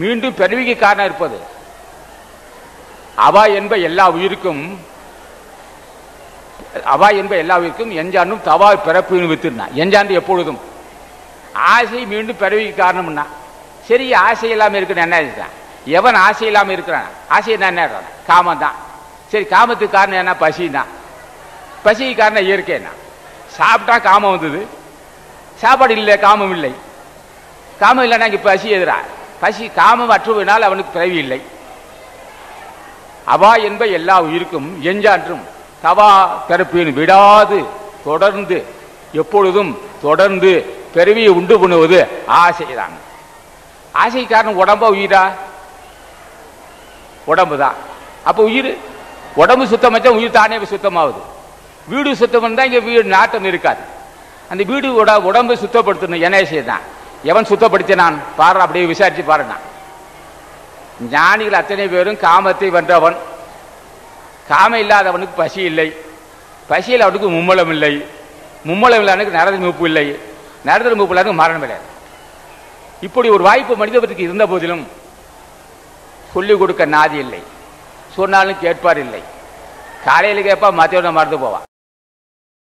மீண்டும் பிறவிக்கு காரணம் இருப்பது. அவா என்ப எல்லா உயிருக்கும் அவா என்ப எல்லா உயிருக்கும் எஞ்சாண்டும் தவா பிறப்பு வித்துனா எஞ்சாண்டு எப்பொழுதும். ஆசை மீண்டும் பிறவிக்கு காரணம்னா சரி ஆசை இல்லாமல் இருக்குன்னு என்ன ஆயிடுச்சான் எவன் ஆசை இல்லாமல் இருக்கிறான்? ஆசை என்ன என்ன காமம் தான் சரி காமத்துக்கு காரணம் என்ன? பசி தான் பசிக்கு காரணம் இயற்கைனா சாப்பிட்டா காமம் வந்தது. சாப்பாடு இல்லை காமம் இல்லை. காமம் இல்லைன்னா இங்கே பசி எதிரா? பசி காமம் அற்றுவினால் அவனுக்கு பிறவி இல்லை. அவா என்ப எல்லா உயிருக்கும் எஞ்சான்றும் தவா பிறப்பின் விடாது தொடர்ந்து எப்பொழுதும் தொடர்ந்து பிறவியை உண்டு பண்ணுவது ஆசைதான். ஆசை காரணம் உடம்பா உயிரா? உடம்பு தான் அப்போ உயிர் உடம்பு சுத்தம் வச்சா உயிர் தானே சுத்தமாகுது வீடு சுத்தம் இருந்தால் இங்கே வீடு நாட்டம் இருக்காது. அந்த வீடு உடம்பு சுத்தப்படுத்தணும் என்ன தான் எவன் சுத்தப்படுத்தினான்? பாரு அப்படியே விசாரிச்சு பாருங்க ஞானிகள் அத்தனை பேரும் காமத்தை வென்றவன். காமம் இல்லாதவனுக்கு பசி இல்லை. பசியில் அவனுக்கு மும்மலம் இல்லை. மும்மலம் இல்லாதனுக்கு நரத மூப்பு இல்லை. நரத மூப்பு இல்லாதவனுக்கு மரணம் கிடையாது இப்படி ஒரு வாய்ப்பு மனிதபத்துக்கு இருந்த போதிலும் சொல்லிக் கொடுக்க நாதி இல்லை. சொன்னாலும் கேட்பார் இல்லை. காலையில் கேட்பா மத்தியானம் மறந்து போவான்